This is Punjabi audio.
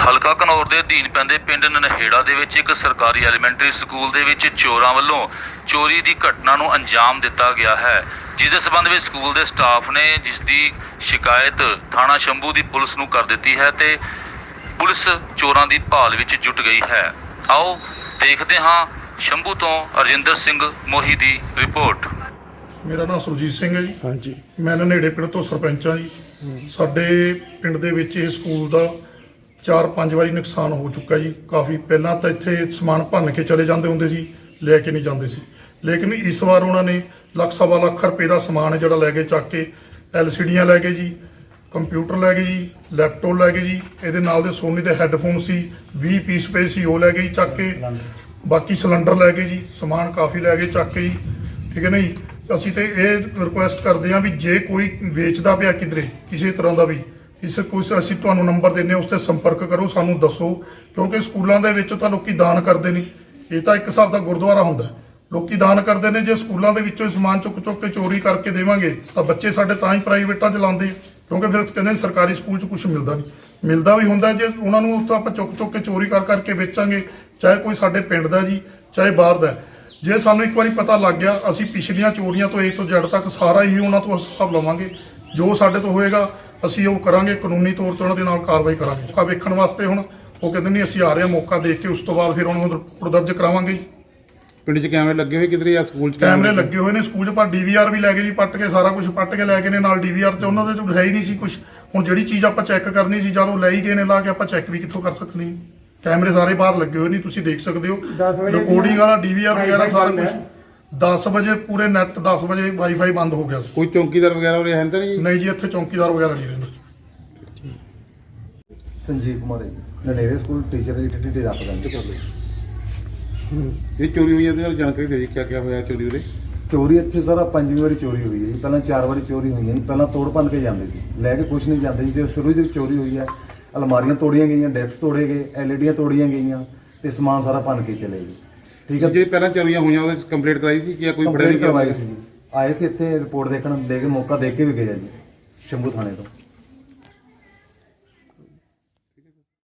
ਹਲਕਾ ਕਨੌਰ ਦੇ ਅਧੀਨ ਪੈਂਦੇ ਪਿੰਡ ਨਨਹੇੜਾ ਦੇ ਵਿੱਚ ਇੱਕ ਸਰਕਾਰੀ ਐਲੀਮੈਂਟਰੀ ਸਕੂਲ ਦੇ ਵਿੱਚ ਚੋਰਾਂ ਵੱਲੋਂ ਚੋਰੀ ਦੀ ਘਟਨਾ ਨੂੰ ਅੰਜਾਮ ਦਿੱਤਾ ਗਿਆ ਹੈ, ਜਿਸ ਦੇ ਸਬੰਧ ਵਿੱਚ ਸਕੂਲ ਦੇ ਸਟਾਫ ਨੇ ਜਿਸ ਦੀ ਸ਼ਿਕਾਇਤ ਥਾਣਾ ਸ਼ੰਭੂ ਦੀ ਪੁਲਿਸ ਨੂੰ ਕਰ ਦਿੱਤੀ ਹੈ ਤੇ ਪੁਲਿਸ ਚੋਰਾਂ ਦੀ ਭਾਲ ਵਿੱਚ ਜੁਟ ਗਈ ਹੈ। ਆਓ ਦੇਖਦੇ ਹਾਂ ਸ਼ੰਭੂ ਤੋਂ ਅਰਜਿੰਦਰ ਸਿੰਘ ਮੋਹੀ ਦੀ ਰਿਪੋਰਟ। ਮੇਰਾ ਨਾਮ ਸੁਰਜੀਤ ਸਿੰਘ ਹੈ ਜੀ। ਹਾਂਜੀ। ਮੈਂ ਨੇੜੇ ਪਿੰਡ ਤੋਂ ਸਰਪੰਚ ਹਾਂ ਜੀ। ਸਾਡੇ ਪਿੰਡ ਦੇ ਵਿੱਚ ਇਹ ਸਕੂਲ ਦਾ 4-5 ਵਾਰੀ ਨੁਕਸਾਨ ਹੋ ਚੁੱਕਾ ਜੀ। ਕਾਫੀ ਪਹਿਲਾਂ ਤਾਂ ਇੱਥੇ ਸਮਾਨ ਭੰਨ ਕੇ ਚਲੇ ਜਾਂਦੇ ਹੁੰਦੇ ਸੀ ਲੈ ਕੇ ਨਹੀਂ ਜਾਂਦੇ ਸੀ। ਲੇਕਿਨ ਇਸ ਵਾਰ ਉਹਨਾਂ ਨੇ ਲੱਖ ਸਵਾ ਲੱਖ ਰੁਪਏ ਦਾ ਸਮਾਨ ਜਿਹੜਾ ਲੈ ਕੇ ਚੱਕ ਕੇ ਐਲਸੀਡੀਆਂ ਲੈ ਗਏ ਜੀ ਕੰਪਿਊਟਰ ਲੈ ਗਏ ਜੀ ਲੈਪਟਾਪ ਲੈ ਗਏ ਜੀ ਇਹਦੇ ਨਾਲ ਦੇ ਸੋਨੀ ਦੇ ਹੈੱਡਫੋਨ ਸੀ 20 ਪੀਸ ਪਏ ਸੀ ਉਹ ਲੈ ਗਏ ਜੀ ਚੱਕ ਕੇ। ਬਾਕੀ ਸਿਲੰਡਰ ਲੈ ਗਏ ਜੀ ਸਮਾਨ ਕਾਫੀ ਲੈ ਗਏ ਚੱਕ ਕੇ ਜੀ। ਠੀਕ ਹੈ ਨਾ ਜੀ? ਅਸੀਂ ਤੇ ਇਹ ਰਿਕੁਐਸਟ ਕਰਦੇ ਹਾਂ ਵੀ ਜੇ ਕੋਈ ਵੇਚਦਾ ਪਿਆ ਕਿਧਰੇ, ਕਿਸੇ ਤਰ੍ਹਾਂ ਦਾ ਵੀ, ਇਸ ਕੋਈ ਅਸੀਂ ਤੁਹਾਨੂੰ ਨੰਬਰ ਦਿੰਨੇ ਉਸ ਤੇ ਸੰਪਰਕ ਕਰੋ, ਸਾਨੂੰ ਦੱਸੋ, ਕਿਉਂਕਿ ਸਕੂਲਾਂ ਦੇ ਵਿੱਚ ਤਾਂ ਲੋਕੀ ਦਾਨ ਕਰਦੇ ਨਹੀਂ ਇਹ ਤਾਂ ਇੱਕ ਹਿਸਾਬ ਦਾ ਗੁਰਦੁਆਰਾ ਹੁੰਦਾ ਹੈ। ਲੋਕੀ ਦਾਨ ਕਰਦੇ ਨੇ, ਜੇ ਸਕੂਲਾਂ ਦੇ ਵਿੱਚੋਂ ਇਹ ਸਮਾਨ ਚੁੱਕ ਚੁੱਕ ਕੇ ਚੋਰੀ ਕਰਕੇ ਦੇਵਾਂਗੇ, ਤਾਂ ਬੱਚੇ ਸਾਡੇ ਤਾਂ ਹੀ ਪ੍ਰਾਈਵੇਟਾਂ 'ਚ ਲਾਉਂਦੇ ਕਿਉਂਕਿ ਫਿਰ ਕਹਿੰਦੇ ਨੇ ਸਰਕਾਰੀ ਸਕੂਲ 'ਚ ਕੁਝ ਮਿਲਦਾ ਨਹੀਂ ਮਿਲਦਾ ਵੀ ਹੁੰਦਾ ਜੇ ਉਹਨਾਂ ਨੂੰ ਤਾਂ ਆਪਾਂ ਚੁੱਕ ਚੁੱਕ ਕੇ ਚੋਰੀ ਕਰ ਕਰਕੇ ਵੇਚਾਂਗੇ, ਚਾਹੇ ਕੋਈ ਸਾਡੇ ਪਿੰਡ ਦਾ ਜੀ, ਚਾਹੇ ਬਾਹਰ ਦਾ ਜੇ ਸਾਨੂੰ ਇੱਕ ਵਾਰੀ ਪਤਾ ਲੱਗ ਗਿਆ ਅਸੀਂ ਪਿਛਲੀਆਂ ਚੋਰੀਆਂ ਤੋਂ A ਤੋਂ Z ਤੱਕ ਸਾਰਾ ਹੀ ਉਹਨਾਂ ਤੋਂ ਹਿਸਾਬ ਲਵਾਂਗੇ। ਜੋ ਸਾਡੇ ਤੋਂ ਹੋਏਗਾ ਅਸੀਂ ਉਹ ਕਰਾਂਗੇ ਕਾਨੂੰਨੀ ਤੌਰ ਤੇ ਉਹਨਾਂ ਦੇ ਨਾਲ ਕਾਰਵਾਈ ਕਰਾਂਗੇ। ਮੌਕਾ ਵੇਖਣ ਵਾਸਤੇ ਹੁਣ ਉਹ ਕਹਿੰਦੇ ਨਹੀਂ ਅਸੀਂ ਆ ਰਹੇ ਹਾਂ ਮੌਕਾ ਦੇਖ ਕੇ ਉਸ ਤੋਂ ਬਾਅਦ ਫਿਰ ਉਹਨਾਂ ਨੂੰ ਰਿਪੋਰਟ ਦਰਜ ਕਰਾਵਾਂਗੇ ਜੀ। ਪਿੰਡ 'ਚ ਕੈਮਰੇ ਲੱਗੇ ਹੋਏ ਕਿਧਰੇ ਆ ਸਕੂਲ 'ਚ ਕੈਮਰੇ ਲੱਗੇ? ਹੋਏ ਨੇ ਸਕੂਲ 'ਚ ਪਰ ਡੀਵੀਆਰ ਵੀ ਲੈ ਗਏ ਜੀ ਪੱਟ ਕੇ ਸਾਰਾ ਕੁਝ ਪੱਟ ਕੇ ਲੈ ਗਏ ਨੇ ਨਾਲ ਡੀਵੀਆਰ ਤੇ ਉਹਨਾਂ ਦੇ ਚ ਹੈ ਹੀ ਨਹੀਂ ਸੀ ਕੁਝ ਹੁਣ ਜਿਹੜੀ ਚੀਜ਼ ਆਪਾਂ ਚੈੱਕ ਕਰਨੀ ਸੀ ਜਦੋਂ ਲੈ ਹੀ ਗਏ ਨੇ ਲਾ ਕੇ ਆਪਾਂ ਚੈੱਕ ਵੀ ਕਿੱਥੋਂ ਕਰ ਸਕਦੇ ਹਾਂ। ਕੈਮਰੇ ਸਾਰੇ ਬਾਹਰ ਲੱਗੇ ਹੋਏ ਨੇ ਤੁਸੀਂ ਦੇਖ ਸਕਦੇ ਹੋ। ਰਿਕਾਰਡਿੰਗ ਵਾਲਾ ਡੀਵੀਆਰ ਵਗੈਰਾ ਸਾਰਾ ਕੁਝ 10 ਵਜੇ ਪੂਰੇ ਨੈਟ 10 ਵਜੇ ਵਾਈਫਾਈ ਬੰਦ ਹੋ ਗਿਆ ਸੀ। ਕੋਈ ਚੌਂਕੀਦਾਰ ਵਗੈਰਾ ਉਰੇ ਹੈ ਤਾਂ ਨਹੀਂ ਜੀ? ਨਹੀਂ ਜੀ ਇੱਥੇ ਚੌਕੀਦਾਰ ਵਗੈਰਾ ਨਹੀਂ ਰਹਿੰਦਾ। ਸੰਜੀਵ ਕੁਮਾਰ ਜੀ ਨੇੜੇ ਸਕੂਲ ਟੀਚਰ ਦੀ ਡਿਊਟੀ ਤੇ ਰੱਖਦਾ ਜੀ। ਇਹ ਚੋਰੀ ਹੋਈ ਹੈ ਤੇ ਜਾਣਕਾਰੀ ਦਿਓ ਜੀ ਕੀ ਕੀ ਹੋਇਆ ਚੋਰੀ ਉਰੇ? ਚੋਰੀ ਇੱਥੇ ਸਾਰਾ ਪੰਜਵੀਂ ਵਾਰੀ ਚੋਰੀ ਹੋਈ ਹੈ ਜੀ। ਪਹਿਲਾਂ ਚਾਰ ਵਾਰੀ ਚੋਰੀ ਹੋਈ ਹੈ ਜੀ। ਪਹਿਲਾਂ ਤੋੜ ਭੰਨ ਕੇ ਜਾਂਦੇ ਸੀ। ਲੈ ਕੇ ਕੁਝ ਨਹੀਂ ਜਾਂਦੇ ਸੀ। ਜੇ ਸ਼ੁਰੂ ਦੇ ਵਿੱਚ ਚੋਰੀ ਹੋਈ ਹੈ ਅਲਮਾਰੀਆਂ ਤੋੜੀਆਂ ਗਈਆਂ ਡੈਸਕ ਤੋੜੇ ਗਏ ਐਲਈਡੀਆਂ ਤੋੜੀਆਂ ਗਈਆਂ ਤੇ ਸਮਾਨ ਸਾਰਾ ਭੰਨ ਕੇ ਚਲੇ ਗਏ। ਠੀਕ ਹੈ? ਜਿਹੜੇ ਪਹਿਲਾਂ ਚੋਰੀਆਂ ਹੋਈਆਂ ਉਹਦੇ ਕੰਪਲੀਟ ਕਰਾਈ ਸੀ ਕਿ ਕੋਈ ਫੜਿਆ ਕੰਪਲੇਂਟ ਨਹੀਂ ਕਰਵਾਈ ਸੀ ਜੀ। ਆਏ ਸੀ ਇੱਥੇ ਰਿਪੋਰਟ ਦੇਖਣ ਦੇ ਕੇ ਮੌਕਾ ਦੇਖ ਕੇ ਵੀ ਗਏ ਆ ਜੀ ਸ਼ੰਭੂ ਥਾਣੇ ਤੋਂ।